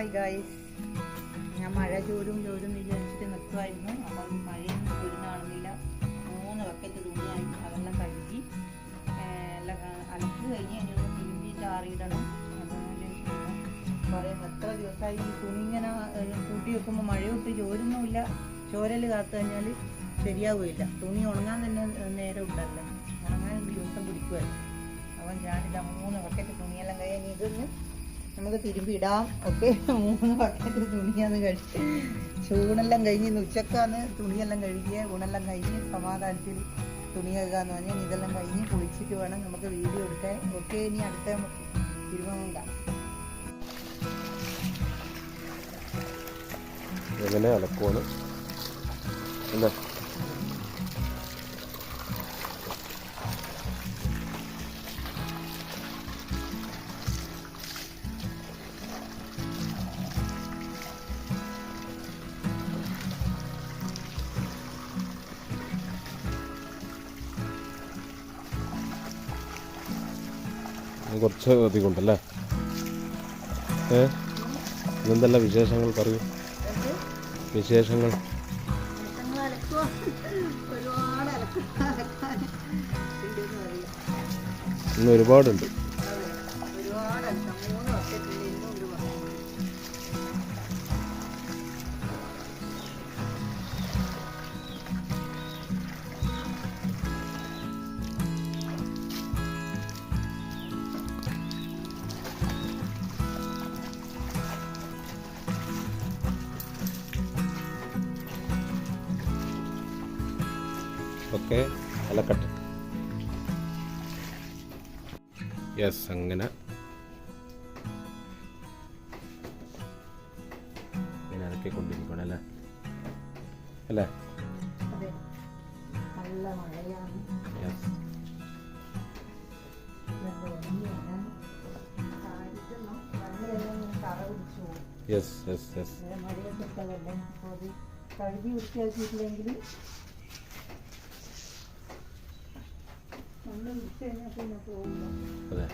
Hi guys ഞാൻ മഴ ചോരും ചോരും വിചാരിച്ചിട്ട് നിൽക്കുമായിരുന്നു അപ്പം മഴയും ചോരുന്ന കാണുന്നില്ല. മൂന്ന് ബക്കറ്റ് തുണിയായി അതെല്ലാം കഴുകി എല്ലാം അലക്കി കഴിഞ്ഞ് അതിനൊന്ന് തിരുമ്പി അപ്പം പറയും എത്ര ദിവസമായി തുണി ഇങ്ങനെ കൂട്ടി വെക്കുമ്പോൾ മഴയൊട്ട് ചോരുന്നുമില്ല ചോരൽ കാത്തു കഴിഞ്ഞാൽ ശരിയാവുകയില്ല. തുണി ഉണങ്ങാൻ തന്നെ നേരം ഉണ്ടല്ലോ. ഉണങ്ങാൻ ദിവസം പിടിക്കുമല്ലോ അപ്പം ഞാനിതാ മൂന്ന് ബക്കറ്റ് തുണിയെല്ലാം കഴിഞ്ഞ് ഇതൊന്ന് നമുക്ക് തിരുമ്പി ഇടാം. ഓക്കെ. മൂന്ന് ബക്കറ്റ് തുണിയാന്ന് കഴിച്ച് ചൂണെല്ലാം കഴിഞ്ഞ് ഉച്ചക്കാന്ന് തുണിയെല്ലാം കഴുകിയ ഊണെല്ലാം കഴിഞ്ഞ് സമാധാനത്തിൽ തുണി കഴുകാന്ന് പറഞ്ഞാൽ ഇതെല്ലാം കഴിഞ്ഞ് കുളിച്ചിട്ട് വേണം നമുക്ക് വീഡിയോ എടുക്കാൻ. ഓക്കെ ഇനി അടുത്ത തിരുവനന്ത എങ്ങനെ അലക്കുവാണ്? അല്ലേ കുറച്ച് അധികം ഉണ്ടല്ലേ? ഏ? ഇതെന്തല്ല വിശേഷങ്ങൾ പറയൂ? വിശേഷങ്ങൾ? ഇന്ന് ഒരുപാടുണ്ട്. ഒരുപാട് അലക്കാം മൂന്ന് ബക്കറ്റ് ഓക്കെ അലക്കട്ടെ യെസ് അങ്ങനെ. ഇങ്ങനെ അലക്കിക്കൊണ്ടിരിക്കണം അല്ലേ? അല്ലേ? മഴയാണ്. യെസ് യെസ് യെസ് യെസ് കഴുകി വൃത്തിയാക്കിയിട്ടില്ലെങ്കിൽ നമ്മൾ വിളിച്ചു കഴിഞ്ഞാൽ പിന്നെ പോകില്ല അതെ.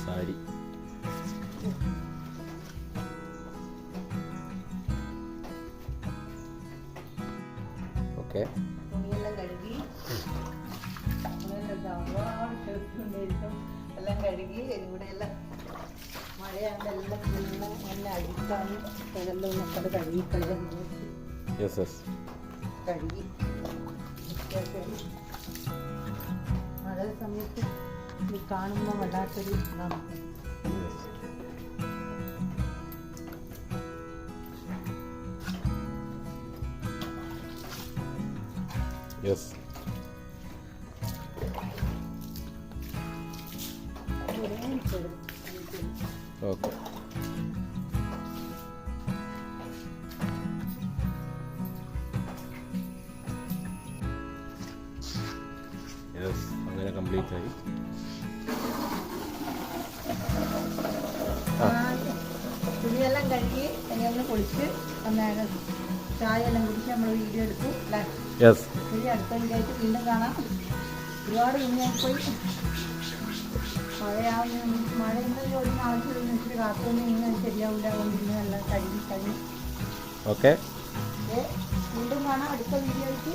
സാരി. ഓക്കെ. തുണിയെല്ലാം കഴുകി. ഒരുപാട് ഷർട്ട് ഉണ്ടായിരുന്നു എല്ലാം കഴുകി ഇവിടെ എല്ലാം മഴയാണ്ട് എല്ലാം നല്ല അഴുക്കാണ്. ഇതെല്ലാം നമുക്കത് കഴുകി കഴുകി. മഴ സമയത്ത് ഈ കാണുമ്പോൾ വല്ലാത്തൊരു ഇതാണ്. യെസ് ഓക്കെ യെസ് അങ്ങനെ കംപ്ലീറ്റ് ആയി. ആ. തുണിയെല്ലാം കഴുകി ഒന്ന് കുളിച്ച് അന്നേരം ചായ എല്ലാം കുടിച്ച് നമ്മൾ വീഡിയോ എടുത്തു അല്ലേ? യെസ് ആയിട്ട് അടുത്ത വീണ്ടും കാണാം. ഒരുപാട് തുണിയായിപ്പോയി മഴയാവുന്ന മഴ ജോലിന് ആവശ്യമില്ല ഇച്ചിരി കാത്തൊന്നും ഇന്ന് ശരിയാവില്ല അതുകൊണ്ട് ഇന്ന് എല്ലാം കഴുകി കഴിഞ്ഞു ഓക്കെ. വീണ്ടും കാണാം അടുത്ത വീഡിയോയ്ക്ക്.